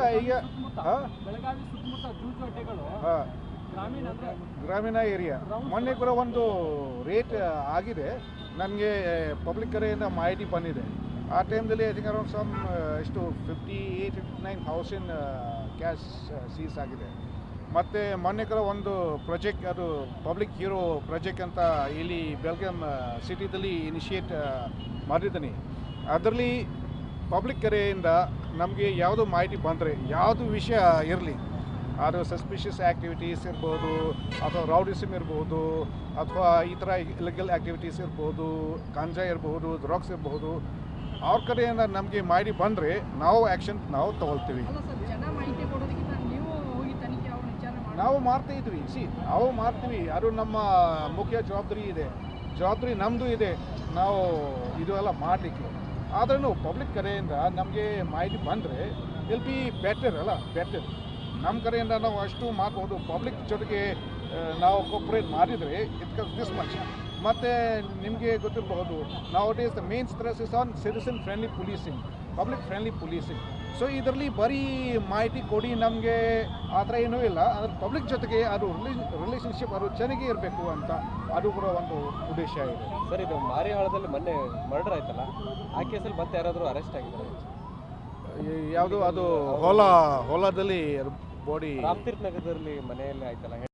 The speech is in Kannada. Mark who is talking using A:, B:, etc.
A: ಇಲ್ಲ ಈಗ
B: ಗ್ರಾಮೀಣ
A: ಏರಿಯಾ. ಮೊನ್ನೆ ಕೂಡ ಒಂದು ರೇಟ್ ಆಗಿದೆ. ನನಗೆ ಪಬ್ಲಿಕ್ ಕಡೆಯಿಂದ ಮಾಹಿತಿ ಬಂದಿದೆ. ಆ ಟೈಮ್ದಲ್ಲಿ ಐ ಥಿಂಕ್ ಅರೌಂಡ್ ಸಮ್ ಎಷ್ಟು fifty eight fifty nine thousand cash seize ಆಗಿದೆ. ಮತ್ತು ಮೊನ್ನೆ ಕೂಡ ಒಂದು ಪ್ರಾಜೆಕ್ಟ್ ಅದು ಪಬ್ಲಿಕ್ ಹೀರೋ ಪ್ರಾಜೆಕ್ಟ್ ಅಂತ ಇಲ್ಲಿ ಬೆಲ್ಗಾಮ್ ಸಿಟಿದಲ್ಲಿ ಇನಿಷಿಯೇಟ್ ಮಾಡಿದ್ದೀನಿ. ಅದರಲ್ಲಿ ಪಬ್ಲಿಕ್ ಕಡೆಯಿಂದ ನಮಗೆ ಯಾವುದು ಮಾಹಿತಿ ಬಂದರೆ ಯಾವುದು ವಿಷಯ ಇರಲಿ ಅದು ಸಸ್ಪಿಷಿಯಸ್ ಆ್ಯಕ್ಟಿವಿಟೀಸ್ ಇರ್ಬೋದು ಅಥವಾ ರೌಡಿಸಮ್ ಇರ್ಬೋದು ಅಥವಾ ಈ ಥರ ಇಲಿಗಲ್ ಆ್ಯಕ್ಟಿವಿಟೀಸ್ ಇರ್ಬೋದು ಗಾಂಜಾ ಇರಬಹುದು ಡ್ರಗ್ಸ್ ಇರಬಹುದು ಅವ್ರ ಕಡೆಯಿಂದ ನಮಗೆ ಮಾಹಿತಿ ಬಂದರೆ ನಾವು ಆ್ಯಕ್ಷನ್ ನಾವು ತಗೊಳ್ತೀವಿ.
C: ಮಾಡಿ.
A: ನಾವು ಮಾಡ್ತಾ ಇದ್ವಿ ಸಿ ನಾವು ಮಾಡ್ತೀವಿ. ಅದು ನಮ್ಮ ಮುಖ್ಯ ಜವಾಬ್ದಾರಿ ಇದೆ. ಜವಾಬ್ದಾರಿ ನಮ್ಮದು ಇದೆ. ನಾವು ಇದು ಎಲ್ಲ ಮಾಡಲಿಕ್ಕೆ. ಆದ್ರೂ ಪಬ್ಲಿಕ್ ಕರೆಯಿಂದ ನಮಗೆ ಮಾಹಿತಿ ಬಂದರೆ ಇಲ್ ಬಿ ಬೆಟರ್ ಅಲ್ಲ ಬೆಟರ್ ನಮ್ಮ ಕಡೆಯಿಂದ ನಾವು ಅಷ್ಟು ಮಾಡ್ಬೋದು ಪಬ್ಲಿಕ್ ಜೊತೆಗೆ ನಾವು ಕೋಪ್ರೇಟ್ ಮಾಡಿದರೆ ಇಟ್ ದಿಸ್ ಮಚ್ ಮತ್ತು ನಿಮಗೆ ಗೊತ್ತಿರಬಹುದು ನಾವು is the main stress is on citizen friendly policing public friendly policing so ಇದರಲ್ಲಿ ಬರೀ ಮಾಹಿತಿ ಕೊಡಿ ನಮಗೆ ಆ ಥರ ಏನೂ ಇಲ್ಲ. ಅದ್ರ ಪಬ್ಲಿಕ್ ಜೊತೆಗೆ ಅದು ರಿಲೇಷನ್ಶಿಪ್ ಅದು ಚೆನ್ನಾಗಿ ಇರಬೇಕು ಅಂತ ಅದು ಕೂಡ ಒಂದು ಉದ್ದೇಶ ಇದೆ.
D: ಸರ್ ಇದು ಮಾರಿಹಾಳದಲ್ಲಿ ಮೊನ್ನೆ ಮರ್ಡರ್ ಆಯ್ತಲ್ಲ? ಆ ಕೇಸಲ್ಲಿ ಮತ್ತೆ ಯಾರಾದರೂ ಅರೆಸ್ಟ್ ಆಗಿದ್ದಾರೆ
A: ಯಾವುದು ಅದು ಹೊಲ ಹೊಲದಲ್ಲಿ ಬಾಡಿ
D: ರಾಮತೀರ್ಥ ನಗರದಲ್ಲಿ ಮನೆಯಲ್ಲಿ ಆಯ್ತಲ್ಲ?